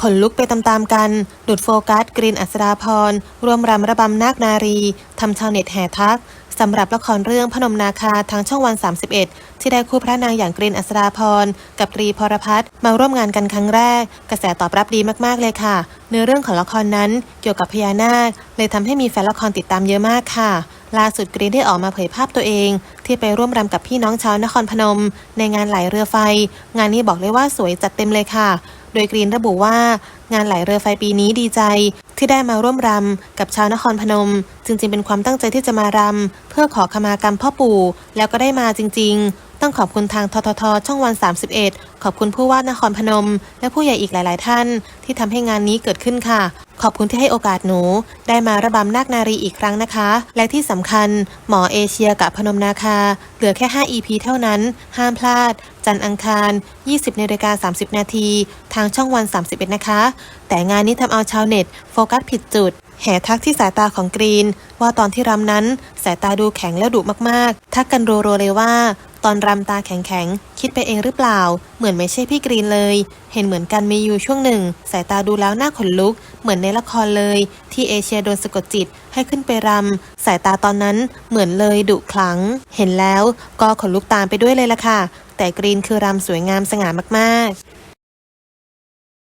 ขนลุกไปตามๆกัน ดุดโฟกัส กรีนอัศดาพรร่วมรำระบำนาคนารี ทำชาวเน็ตแห่ทักสำหรับละครเรื่องพนมนาคาทางช่องวัน 31 ที่ได้คู่พระนางอย่างกรีนอัศดาพรกับตรีพรพัฒน์มาร่วมงานกันครั้งแรก กระแสตอบรับดีมากๆเลยค่ะ เนื้อเรื่องของละครนั้นเกี่ยวกับพญานาคเลยทำให้มีแฟนละครติดตามเยอะมากค่ะ ล่าสุดกรีนได้ออกมาเผยภาพตัวเอง ที่ไปร่วมรำกับพี่น้องชาวนครพนม ในงานไหลเรือไฟ งานนี้บอกเลยว่าสวยจัดเต็มเลยค่ะ โดยกรีนระบุว่างานไหลเรือไฟปีนี้ดีใจ ที่ได้มาร่วมรำกับชาวนครพนม จริงๆ เป็นความตั้งใจที่จะมารำเพื่อขอขมากรรมพ่อปู่ แล้วก็ได้มาจริง ๆ ต้องขอบคุณทางทททช่องวัน 31 ขอบคุณผู้ว่านครพนม และผู้ใหญ่อีกหลาย ๆ ท่าน ที่ทำให้งานนี้เกิดขึ้นค่ะ ขอบคุณที่ให้โอกาสหนู ได้มาระบำนาคนารีอีกครั้งนะคะ และที่สำคัญ หมอเอเชียกับพนมนาคา เหลือแค่ 5 EP เท่านั้น ห้ามพลาด จันอังคาร 20นาฬิกา30 นาที ทางช่องวัน 31 นะคะ แต่งานนี้ทำเอาชาวเน็ต โฟกัสผิดจุด แห่ทักที่สายตาของกรีน ว่าตอนที่รำนั้นสายตาดูแข็งและดุมากๆ ทักกันรัวๆเลยว่า ตอนรำตาแข็งๆ คิดไปเองหรือเปล่า เหมือนไม่ใช่พี่กรีนเลย เห็นเหมือนกันมีอยู่ช่วงหนึ่ง สายตาดูแล้วหน้าขนลุก เหมือนในละครเลย ที่เอเชียโดนสะกดจิตให้ขึ้นไปรำสายตาตอนนั้นเหมือนเลยดุขลัง เห็นแล้วก็ขนลุกตามไปด้วยเลยล่ะค่ะ แต่กรีนคือรำสวยงามสง่ามากๆ